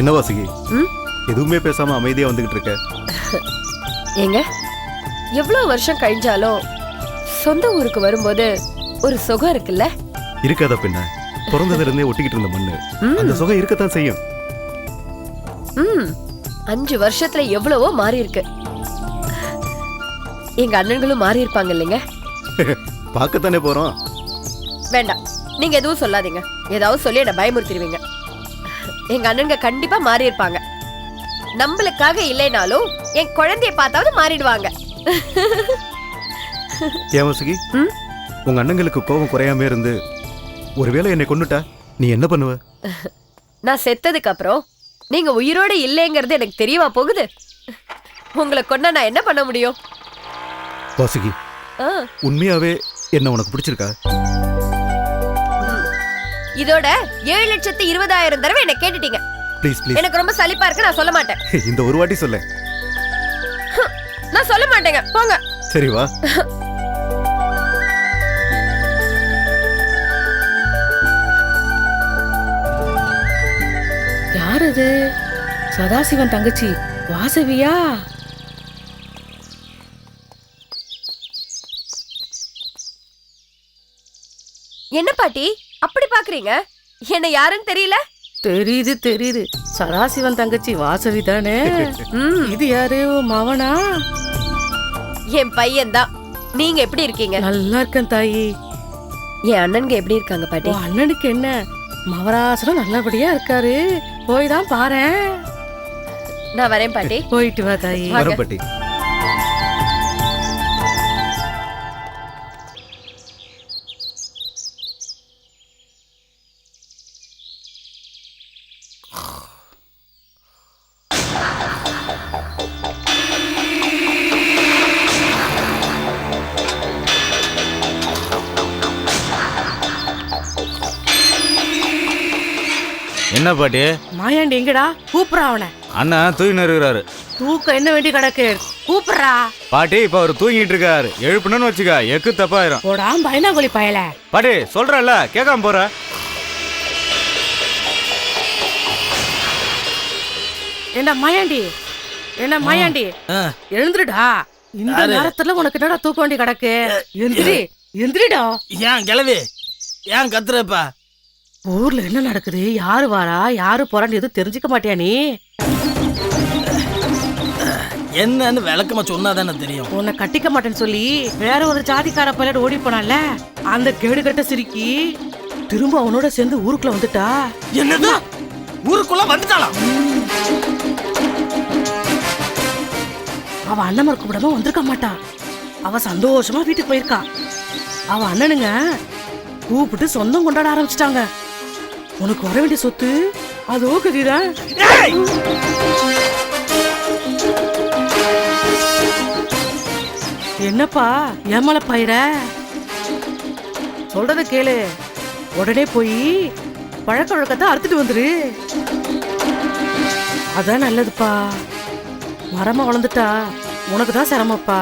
என்ன வாசுகி? எதுவுமே பேசாம அமைதியா வந்துகிட்டு இருக்க? ஏங்க எவ்வளவு வருஷம் கழிஞ்சாலும் சொந்த ஊருக்கு வரும்போது ஒரு சுகம் இருக்குல்ல? இருக்காதா பின்ன? பிறந்ததுல இருந்தே ஒட்டிக்கிட்டு இருந்த மண்ணு. அந்த சுகம் இருக்கத்தான் செய்யும். ம் அஞ்சு வருஷத்துல எவ்வளவோ மாறி இருக்கு எங்க அண்ணன்களும் மாறி இருப்பாங்க இல்லைங்க? பார்க்கத்தானே போறோம். வேண்டாம் நீங்க எதுவும் சொல்லாதீங்க. ஏதாவது சொல்லி என்ன பயமுறுத்திடுவீங்க. எங்க அண்ணனுங்க கண்டிப்பா மாறி இருப்பாங்க நம்மளுக்காக இல்லைனாலும் என் குழந்தைய பார்த்தாவது மாறிடுவாங்க. ம்? உங்க அண்ணங்களுக்கு கோபம் குறையாம இருந்து ஒருவேளை என்னை கொன்னுட்டா நீ என்ன பண்ணுவ? நான் செத்ததுக்கு அப்புறம் நீங்க உயிரோட இல்லைங்கிறது எனக்கு தெரியவா போகுது? உங்களை கொண்டா நான் என்ன பண்ண முடியும்? வாசுகி ஆ, உண்மையாவே என்ன உனக்கு பிடிச்சிருக்கா? இதோட ஏழு லட்சத்து இருபதாயிரம் தடவை என்ன கேட்டுட்டீங்க. ப்ளீஸ் ப்ளீஸ் எனக்கு ரொம்ப சலிப்பா இருக்கு நான் சொல்ல மாட்டேன். இந்த ஒரு வாட்டி சொல்ல நான் சொல்ல மாட்டேங்க. போங்க. சரி வா. யார் அது சதாசிவன் தங்கச்சி. வாசவியா? என்ன பாட்டி? அப்படி பாக்குறீங்க? என்ன யாருன்னு தெரியல? தெரியுது தெரியுது. சதாசிவன் தங்கச்சி வாசவி தானே? ம், இது யாரு மவனா? என் பையன் தான் நீங்க எப்படி இருக்கீங்க? நல்லா இருக்கேன் தாயி. என் அண்ணனுங்க எப்படி இருக்காங்க பாட்டி? அண்ணனுக்கு என்ன? மவராசனம் நல்லபடியா இருக்காரு. போய் தான் பாரேன். நான் வரேன் பாட்டி. போயிட்டு வா தாயி. வாங்க. என்ன பாட்டி? மாயாண்டி எங்கடா? கூப்பிடுறா அவனை. அண்ணா தூங்கின்னு இருக்கிறாரு தூக்கம் என்ன வேண்டி கிடக்கு? கூப்பிடுறா. பாட்டி இப்ப அவர் தூங்கிட்டு இருக்காரு. எழுப்பணும்னு வச்சுக்க எக்கு தப்பாயிரும். போடா பயனாங்குழி பயல. பாட்டி சொல்றேன்ல கேட்காம போற. என்ன மாயாண்டி? என்ன மாயாண்டி? எழுந்துருடா. இந்த நேரத்துல உனக்கு என்னடா தூக்க வேண்டி கிடக்கு? எந்திரி எந்திரிடா. ஏன் கிளவி? ஏன் கத்துறப்பா? ஊர்ல என்ன நடக்குது? யாரு வாரா? யாரு போறான்னு எதுவும் தெரிஞ்சுக்க மாட்டியா நீ? என்னன்னு விளக்கமா சொன்னாதானே தெரியும். உன்னை கட்டிக்க மாட்டேன்னு சொல்லி வேற ஒரு ஜாதிக்கார பையன் ஓடி போனான்ல? அந்த கேடு கட்ட சிரிக்கி திரும்ப அவனோட சேர்ந்து ஊருக்குள்ள வந்துட்டா? என்னது? ஊருக்குள்ள வந்துட்டாளாம் அவ அண்ணன் கூப்பிடாம வந்திருக்க மாட்டா. அவ சந்தோஷமா வீட்டுக்கு போயிருக்கா. அவ அண்ணனுங்க கூப்பிட்டு சொந்தம் கொண்டாட ஆரம்பிச்சிட்டாங்க. உனக்கு வர வேண்டிய சொத்து? அதோ ஏய்! என்னப்பா ஏமால பயிர சொல்றத கேளு. உடனே போய் பழக்க வழக்கத்தை அறுத்துட்டு வந்துரு. அதான் நல்லதுப்பா. மரமா வளர்ந்துட்டா உனக்கு தான் சிரமப்பா.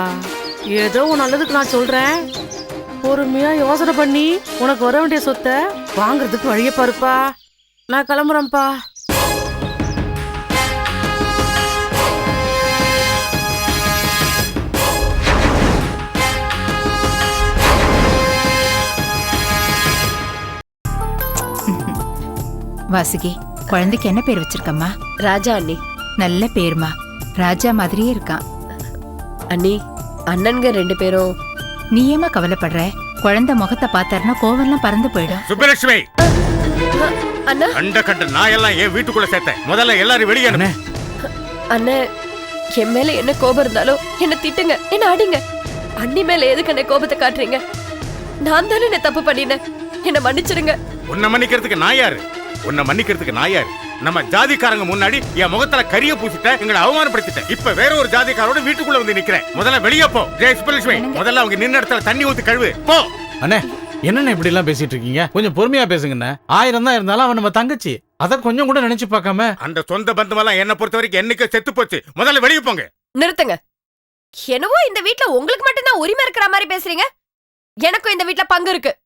ஏதோ உன் நல்லதுக்கு நான் சொல்றேன். பொறுமையா யோசனை பண்ணி உனக்கு வர வேண்டிய சொத்தை வாங்குறதுக்கு வழிய பாருப்பா. நான் கிளம்புறேன்ப்பா. வாசுகி குழந்தைக்கு என்ன பேர் வச்சிருக்கம்மா? ராஜா அண்ணி. நல்ல பேருமா? ராஜா மாதிரியே இருக்கான். அண்ணி அண்ணனுங்க ரெண்டு பேரும். நீ ஏமா கவலைப்படுற? குழந்தை முகத்தை பார்த்தாருன்னா கோவம்லாம் பறந்து போயிடும். சுப்பலட்சுமி அண்ணா? கண்ட கண்ட நாயெல்லாம் ஏன் வீட்டுக்குள்ள சேர்த்தேன். முதல்ல எல்லாரும் வெளியே அனுப்பு. அண்ணன் என் மேல என்ன கோபம் இருந்தாலும் என்ன திட்டுங்க என்ன அடிங்க. அண்ணி மேல எதுக்கு என்ன கோபத்தை காட்டுறீங்க? நான் தானே என்ன தப்பு பண்ணினேன். என்ன மன்னிச்சிடுங்க. உன்னை மன்னிக்கிறதுக்கு நான் யாரு? உன்னை மன்னிக்கிறதுக்கு நான் யாரு? நம்ம ஜாதிக்காரங்க முன்னாடி என் முகத்துல கரிய பூசிட்ட எங்களை அவமானப்படுத்திட்டேன். இப்ப வேற ஒரு ஜாதிக்காரோட வீட்டுக்குள்ள வந்து நிக்கிறேன். முதல்ல வெளியே போ. ஜெய சுப்பலட்சுமி முதல்ல அவங்க நின்ன இடத்துல தண்ணி ஊத்தி கழுவு. போ. அண்ணே என்னண்ணே இப்படி எல்லாம் பேசிட்டு இருக்கீங்க? கொஞ்சம் பொறுமையா பேசுங்கண்ணே. ஆயிரம் தான் இருந்தாலும் அவன் நம்ம தங்கச்சி. அத கொஞ்சம் கூட நினைச்சு பார்க்காம. அந்த சொந்த பந்தமெல்லாம் என்ன பொறுத்த வரைக்கும் என்னைக்கு செத்து போச்சு. முதல்ல வெளியே போங்க. நிறுத்துங்க. என்னவோ இந்த வீட்ல உங்களுக்கு மட்டும்தான் உரிமை இருக்கிற மாதிரி பேசுறீங்க? எனக்கும் இந்த வீட்ல பங்கு இருக்கு.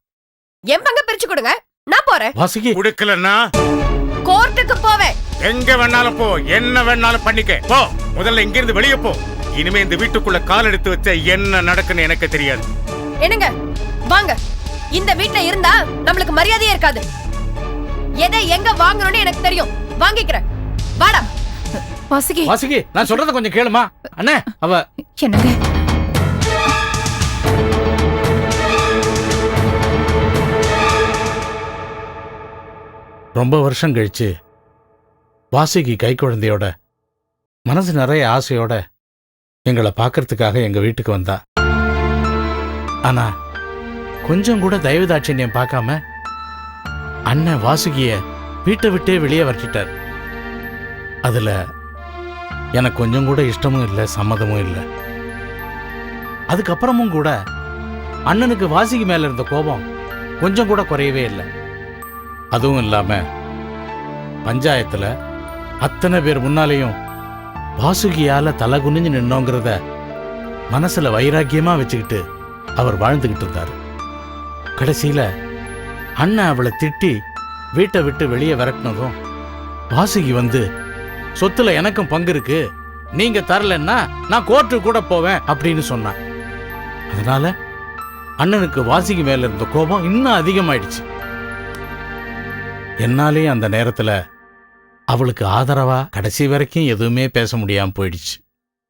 என் பங்க பிரிச்சு கொடுங்க. நான் போறேன். வாசுகி. கொடுக்கலன்னா கோர்ட்டுக்கு போவேன் எங்க வேணாலும் போ என்ன வேணாலும் பண்ணிக்க. போ முதல்ல இங்க இருந்து வெளியே போ. இனிமே இந்த வீட்டுக்குள்ள கால் எடுத்து வச்ச என்ன நடக்குன்னு எனக்கு தெரியாது. என்னங்க? வாங்க. இந்த வீட்ல இருந்தா நம்மளுக்கு மரியாதையே இருக்காது. எதை எங்க வாங்கணும்னு எனக்கு தெரியும். வாங்கிக்கிறேன். வாடா. வாசுகி. வாசுகி நான் சொல்றத கொஞ்சம் கேளுமா. அண்ணே அவ என்னங்க? ரொம்ப வருஷம் கழிச்சு வாசுகி கை குழந்தையோட மனசு நிறைய ஆசையோட எங்களை பார்க்கறதுக்காக எங்க வீட்டுக்கு வந்தா. ஆனா கொஞ்சம் கூட தயவுதாட்சண்யம் பார்க்காம அண்ணன் வாசுகிய வீட்டை விட்டே வெளியே வரட்டிட்டார். அதுல எனக்கு கொஞ்சம் கூட இஷ்டமும் இல்லை சம்மதமும் இல்லை. அதுக்கப்புறமும் கூட அண்ணனுக்கு வாசுகி மேல இருந்த கோபம் கொஞ்சம் கூட குறையவே இல்லை. அதுவும் இல்லாமல் பஞ்சாயத்தில் அத்தனை பேர் முன்னாலேயும் வாசுகியால் தலை குனிஞ்சு நின்னோங்கிறத மனசில் வைராக்கியமாக வச்சுக்கிட்டு அவர் வாழ்ந்துக்கிட்டு இருந்தார். கடைசியில் அண்ணன் அவளை திட்டி வீட்டை விட்டு வெளியே விரட்டினதும் வாசுகி வந்து சொத்துல எனக்கும் பங்கு இருக்கு. நீங்க தரலன்னா நான் கோர்ட்டு கூட போவேன் அப்படின்னு சொன்னான். அதனால அண்ணனுக்கு வாசுகி மேல இருந்த கோபம் இன்னும் அதிகமாயிடுச்சு. என்னாலே அந்த நேரத்துல அவளுக்கு ஆதரவா கடைசி வரைக்கும் எதுவுமே பேச முடியாம போயிடுச்சு.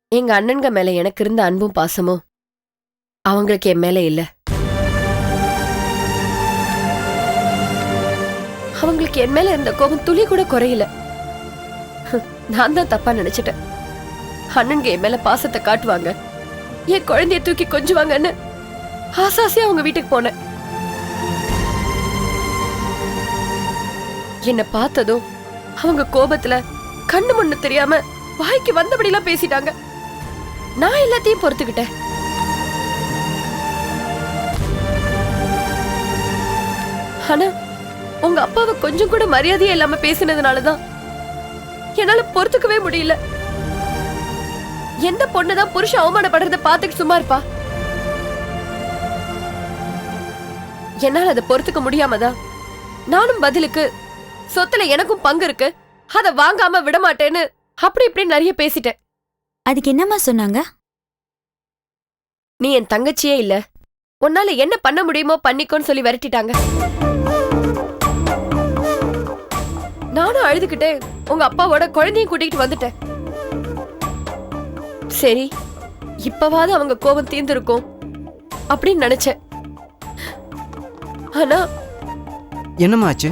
எங்க அண்ணன்க மேல எனக்கு இருந்த அன்பும் பாசமும் அவங்களுக்கு என் மேல இல்ல. அவங்களுக்கு என் மேல இருந்த கோபம் துளி கூட குறையல. நான் தான் தப்பா நினைச்சிட்டேன். அண்ணன்க என் மேல பாசத்தை காட்டுவாங்க. என் குழந்தைய தூக்கி கொஞ்சுவாங்கன்னு ஆசாசியா அவங்க வீட்டுக்கு போனேன். என்ன பார்த்ததும் அவங்க கோபத்துல கண்ணு முன்னு தெரியாம வாய்க்கு வந்தபடிலாம் பேசிட்டாங்க. நான் எல்லாத்தையும் பொறுத்துக்கிட்டேன். ஆனா உங்க அப்பாவை கொஞ்சம் கூட மரியாதையே இல்லாம பேசினதுனாலதான் என்னால பொறுத்துக்கவே முடியல. எந்த பொண்ணுதான் புருஷன் அவமானப்படுறத பாத்துக்கு சும்மா இருப்பா? என்னால அதை பொறுத்துக்க முடியாமதான் நானும் பதிலுக்கு சொத்துல எனக்கும் பங்கு இருக்கு. அத வாங்காம விட மாட்டேன்னு அப்படி இப்படி நிறைய பேசிட்டேன். அதுக்கு என்னம்மா சொன்னாங்க? நீ என் தங்கச்சியே இல்ல. உன்னால என்ன பண்ண முடியுமோ பண்ணிக்கோன்னு சொல்லி விரட்டிட்டாங்க. நானும் அழுதுகிட்டே உங்க அப்பாவோட குழந்தையும் கூட்டிகிட்டு வந்துட்டேன். சரி இப்பவாவது அவங்க கோபம் தீர்ந்திருக்கும் அப்படின்னு நினைச்சேன். ஆனா என்னம்மா ஆச்சு?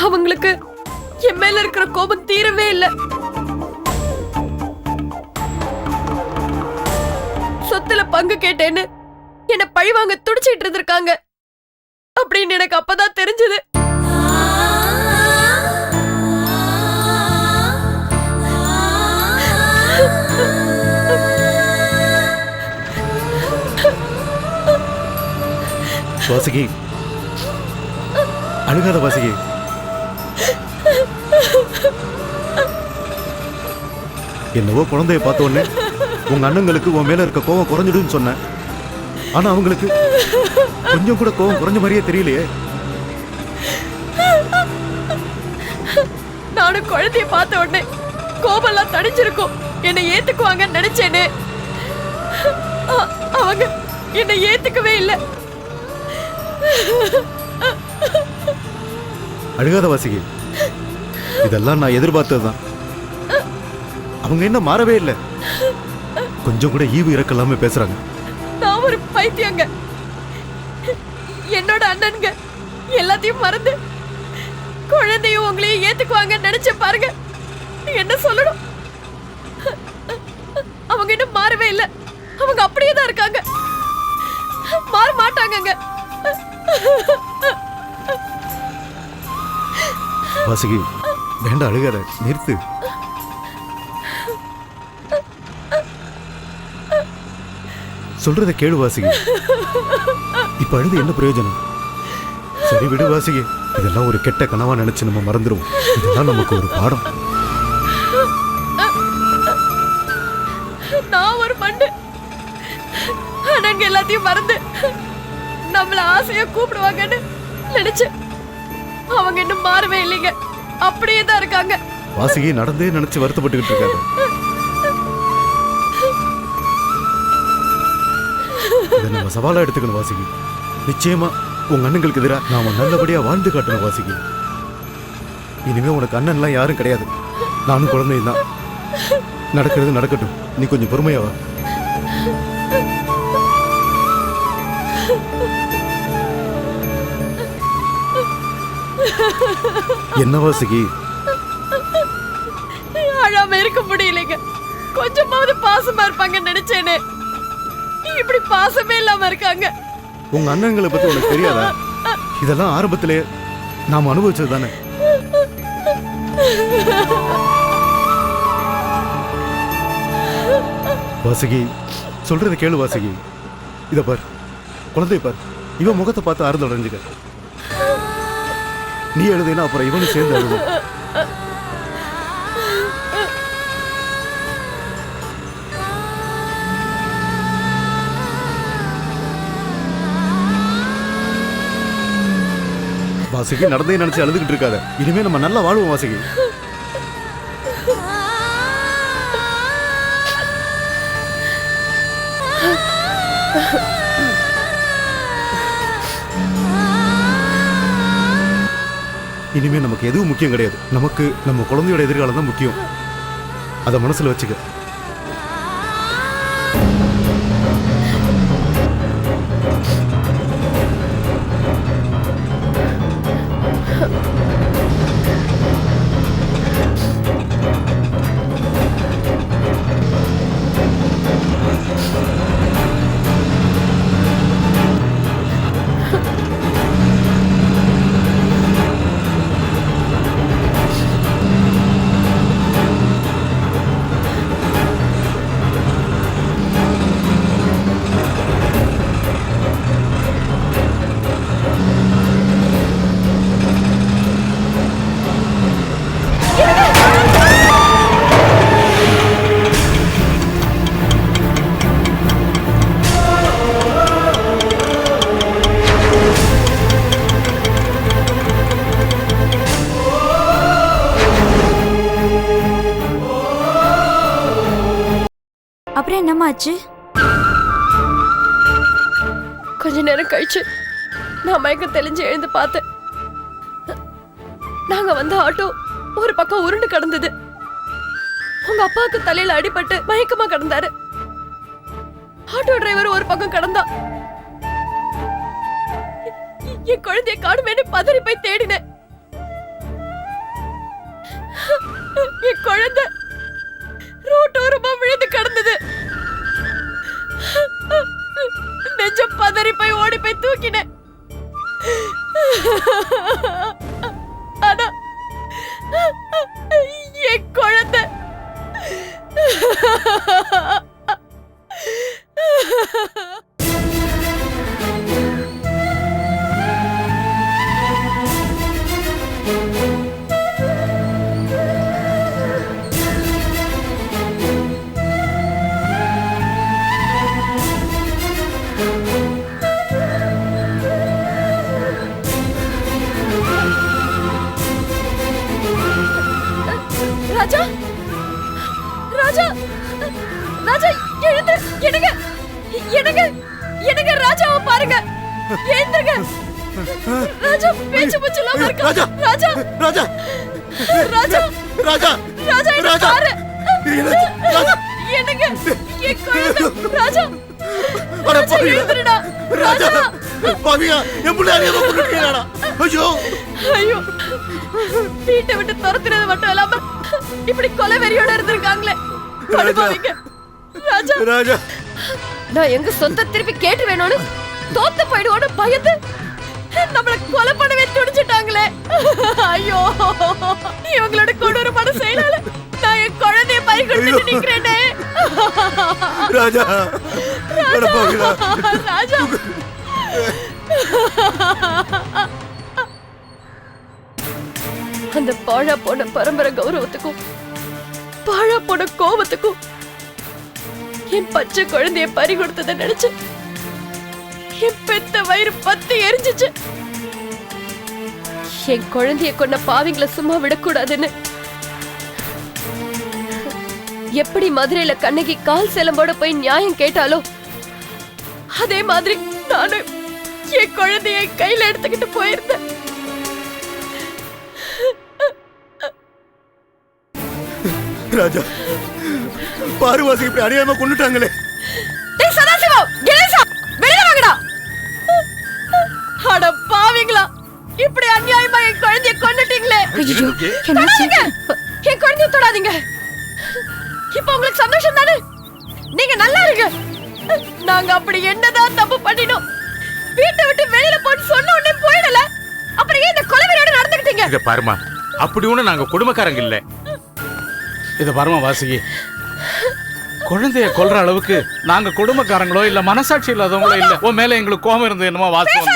அவங்களுக்கு என் மேல இருக்கிற கோபம் தீரவே இல்ல. சொத்துல பங்கு கேட்டேன்னு என்ன பழிவாங்க துடிச்சிட்டு இருந்திருக்காங்க. அப்படின்னு எனக்கு அப்பதான் தெரிஞ்சது. வாசுகி அழுகாத வாசுகி. என்னவோ குழந்தைய பார்த்த உடனே உங்க அண்ணங்களுக்கு உன் மேல இருக்க கோவம் குறைஞ்சிடும்னு சொன்னேன். ஆனா அவங்களுக்கு கொஞ்சம் கூட கோவம் குறைஞ்ச மாதிரியே தெரியலையே. நானும் குழந்தைய பார்த்த உடனே கோபம்லாம் தணிஞ்சிருக்கும். என்னை ஏத்துக்குவாங்கன்னு நினைச்சேனே. அவங்க என்னை ஏத்துக்கவே இல்லை. அழுகாத வாசிகை. இதெல்லாம் நான் எதிர்பார்த்ததுதான். அவங்க என்ன மாறவே இல்லை. கொஞ்சம் கூட ஈவு இறக்கலாம பேசுறாங்க. நான் ஒரு பைத்தியங்க. என்னோட அண்ணனுங்க. எல்லாத்தையும் மறந்து குழந்தையும் உங்களையும் ஏத்துக்குவாங்க நினைச்சு பாருங்க. என்ன சொல்லணும்? அவங்க இன்னும் மாறவே இல்லை. அவங்க அப்படியே தான் இருக்காங்க. மாற மாட்டாங்கங்க. வாசுகி வேண்டாம் அழுகாத. நிறுத்து. சொல்றத கேளு வாசுகி. இப்ப அழுது என்ன பிரயோஜனம்? சரி விடு வாசுகி. இதெல்லாம் ஒரு கெட்ட கனவா நினைச்சு நம்ம மறந்துடுவோம் இதெல்லாம் நமக்கு ஒரு பாடம். நான் ஒரு மண்டு அண்ணங்க எல்லாத்தையும் மறந்து நம்மள ஆசையா கூப்பிடுவாங்கன்னு நினைச்சேன். அவங்க இன்னும் மாறவே இல்லைங்க. அப்படியே தான் இருக்காங்க. வாசுகி நடந்தே நினைச்சு வருத்தப்பட்டுக்கிட்டு இருக்காரு இதை நம்ம சவாலா எடுத்துக்கணும் வாசுகி. நிச்சயமா உங்க அண்ணங்களுக்கு எதிராக நாம நல்லபடியா வாழ்ந்து காட்டணும் வாசுகி. இனிமே உனக்கு அண்ணன்லாம் யாரும் கிடையாது. நானும் குழந்தையும் தான். நடக்கிறது நடக்கட்டும். நீ கொஞ்சம் பொறுமையா வா என்ன வாசுகி அழாம இருக்க முடியலைங்க. கொஞ்சமாவது பாசமா இருப்பாங்கன்னு நினைச்சேனே. இப்படி பாசமே இல்லாம இருக்காங்க. உங்க அண்ணன்களை பத்தி உனக்கு தெரியாதா? இதெல்லாம் ஆரம்பத்திலே நாம அனுபவிச்சது தானே. வாசுகி சொல்றத கேளு வாசுகி. இத பார். குழந்தை பார். இவன் முகத்தை பார்த்து ஆறுதல் அடைஞ்சுக்க. நீ எழுதுனா அப்புறம் இவனும் சேர்ந்து எழுதும் வாசுகி நடந்தே நினைச்சு அழுதுகிட்டு இருக்காத. இனிமே நம்ம நல்லா வாழ்வோம் வாசுகி. இனிமே நமக்கு எதுவும் முக்கியம் கிடையாது. நமக்கு நம்ம குழந்தையோட எதிர்காலம் தான் முக்கியம். அதை மனசுல வச்சுக்க. அப்புறம் ஆச்சு கொஞ்ச நேரம் கழிச்சு நான் மயக்கம் தெளிஞ்சு எழுந்து பார்த்தேன். நாங்க வந்த ஆட்டோ ஒரு பக்கம் உருண்டு கிடந்தது. உங்க அப்பாவுக்கு தலையில அடிபட்டு மயக்கமா கிடந்தாரு. ஆட்டோ டிரைவர் ஒரு பக்கம் கடந்தா. என் குழந்தைய காணுமேனு பதறி போய் தேடினேன். என் குழந்தை ரோட்டோரமா விழுந்து கிடந்தது. நெஞ்சம் பதறி போய் ஓடி போய் தூக்கினேன். ஆனா என் குழந்தை. ராஜா பேச்சு மூச்சு இல்லாம இருக்கா ராஜா! ராஜா. ராஜா. ராஜா. ராஜா. ராஜா ராஜா! என்னங்க? என் குழந்தை ராஜா. அட! எழுந்துருடா. ராஜா. பாவியா என் பிள்ளை அறியாம கொண்டுட்டீங்களாடா ஐயோ. ஐயோ. வீட்டை விட்டு துரத்துறது மட்டும் இல்லாம இப்படி கொலை வெறியோட இருந்திருக்காங்களே படுபாவிங்க ராஜா. ராஜா. நான் எங்க சொந்த திருப்பி கேட்டு வேணும்னு தோத்து போயிடுவோன்னு பயந்து நம்மள கொலை பண்ணவே துடிச்சிட்டாங்களே. ஐயோ இவங்களோட கொடூரமான செயலால நான் என் குழந்தைய பை கொடுத்துட்டு நிக்கிறேனே. ராஜா ராஜா அந்த பாழா போன பரம்பரை கௌரவத்துக்கும் பாழா போன கோபத்துக்கும் என் பச்சை குழந்தைய பறி கொடுத்ததை நினைச்சு பெத்த வயிறு பத்து எரிஞ்சிச்சு. என் குழந்தைய கொண்ட பாவிங்களை சும்மா விடக்கூடாதுன்னு. எப்படி மதுரையில கண்ணகி கால் சிலம்போட போய் நியாயம் கேட்டாலோ? அதே மாதிரி நானு என் குழந்தைய கையில எடுத்துக்கிட்டு போயிருந்தேன். ராஜா பாரு வாசிக்கு இப்படி அநியாயமா கொண்டுட்டாங்களே சதாசிவம் இப்படி அநியாயமா என் குழந்தைய கொன்னுட்டீங்களே? தொடாதீங்க. என் குழந்தைய தொடாதீங்க. இப்போ உங்களுக்கு சந்தோஷம் தானே? நீங்க நல்லா இருங்க. நாங்க அப்படி என்னதான் தப்பு பண்ணினோம். வீட்டை விட்டு வெளியில போன்னு சொன்ன உடனே போயிடல. அப்புறம் ஏன் இந்த கொலவெறியோட நடந்துக்கிட்டீங்க இத பாருமா அப்படி ஒண்ணு நாங்க குடும்பக்காரங்க இல்ல. இத பரம வாசுகி. குழந்தைய கொல்ற அளவுக்கு நாங்க குடும்பக்காரங்களோ இல்ல மனசாட்சி இல்லாதவங்களோ இல்ல. உன் மேல எங்களுக்கு கோபம் இருந்து என்னமோ வாசம்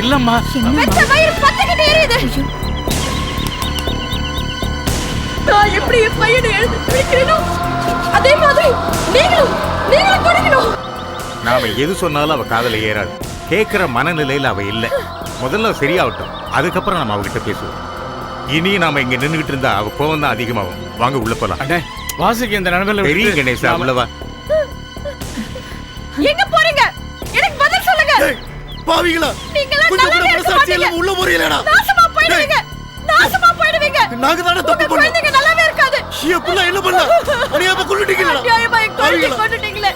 இல்லம்மா. வெச்ச வயிறு பத்துக்கிட்டு எரியுது. நான் எப்படி என் பையனை எழுந்து துடிக்கிறேனோ அதே மாதிரி நீங்களும் நீங்களும் துடிக்கணும் நாம எது சொன்னாலும் அவ காதல ஏறாது. கேக்குற மனநிலையில அவ இல்ல. முதல்ல சரியாகட்டும். அதுக்கப்புறம் நம்ம அவகிட்ட பேசுவோம். இனி நாம இங்க நின்னுகிட்டு இருந்தா அவ கோவம் தான் அதிகமாகும். வாங்க உள்ள போலாம். அண்ணே வாசுகி இந்த நிலைமையில பெரிய கணேசா உள்ளவா? எங்க போறீங்க? எனக்கு பதில் சொல்லுங்க. பாவிங்களா? நீங்களாம் கொஞ்சம் கூட நல்லாவே இருக்க மனசாட்சி மாட்டீங்க. இல்லாம உள்ள போறீங்களேடா. நாசமா போயிடுவீங்க. நாசமா போயிடுவீங்க. நாங்க தானே உங்க தப்பு பண்ணோம் குழந்தைங்க நல்லாவே இருக்காது. என் புள்ள என்ன பண்ண? அநியாயமா கொண்டுட்டீங்களா? அநியாயமா என் குழந்தைய பாவிங்களா கொன்னுட்டீங்களே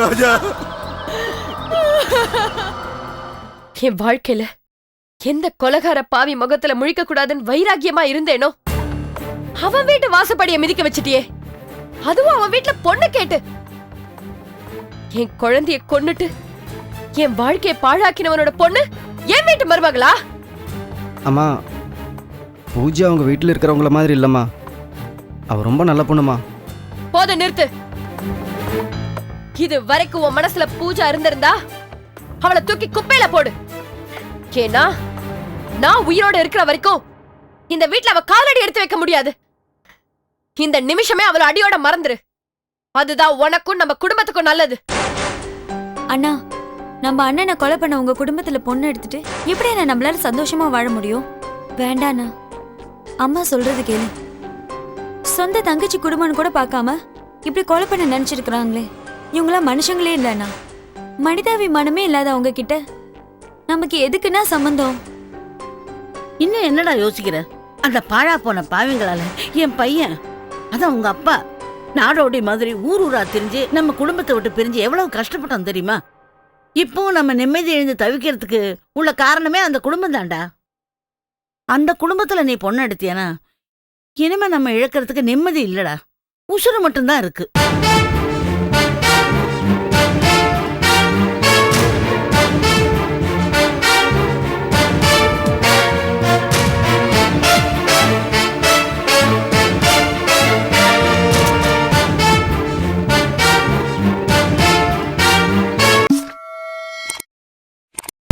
ராஜா. என் வாழ்க்கையில எந்த கொலகார பாவி முகத்துல முழிக்க கூடாதுன்னு வைராக்கியமா இருந்தேனோ? அவன் வீட்டு வாசப்படிய மிதிக்க வச்சிட்டியே. அதுவும் அவன் வீட்ல பொண்ணு கேட்டு என் குழந்தைய கொன்னுட்டு என் வாழ்க்கைய பாழாக்கினவனோட பொண்ணு என் வீட்டு மருமகளா? அம்மா பூஜா அவங்க வீட்டில் இருக்கிறவங்கள மாதிரி இல்லைம்மா. அவ ரொம்ப நல்ல பொண்ணுமா. போத நிறுத்து. இது வரைக்கும் உன் மனசுல பூஜா இருந்திருந்தா அவளை தூக்கி குப்பையில போடு. ஏன்னா நான் உயிரோட இருக்கிற வரைக்கும் இந்த வீட்ல அவ காலடி எடுத்து வைக்க முடியாது. இந்த நிமிஷமே அவளை அடியோட மறந்துரு. அதுதான் உனக்கும் நம்ம குடும்பத்துக்கும் நல்லது. அண்ணா நம்ம அண்ணனை கொலை பண்ண உங்க குடும்பத்துல பொண்ணு எடுத்துட்டு எப்படி என்ன நம்மளால சந்தோஷமா வாழ முடியும்? வேண்டாண்ணா. அம்மா சொல்றது கேளு. சொந்த தங்கச்சி குடும்பம்னு கூட பார்க்காம இப்படி கொலை பண்ண நினைச்சிருக்கிறாங்களே. இவங்களாம் மனுஷங்களே இல்லைண்ணா. மனிதாபிமானமே இல்லாத அவங்க கிட்ட நமக்கு எதுக்குன்னா சம்பந்தம்? இன்னும் என்னடா யோசிக்கிற? அந்த பாழா போன பாவிங்களால என் பையன் அதான் உங்க அப்பா நாடோடி மாதிரி ஊர் ஊரா திரிஞ்சு நம்ம குடும்பத்தை விட்டு பிரிஞ்சு எவ்வளவு கஷ்டப்பட்டோம் தெரியுமா? இப்பவும் நம்ம நிம்மதி எழுந்து தவிக்கிறதுக்கு உள்ள காரணமே அந்த குடும்பம் தான்டா. அந்த குடும்பத்துல நீ பொண்ணு எடுத்தியானா? இனிமே நம்ம இழக்கிறதுக்கு நிம்மதி இல்லடா. உசுறு மட்டும்தான் இருக்கு.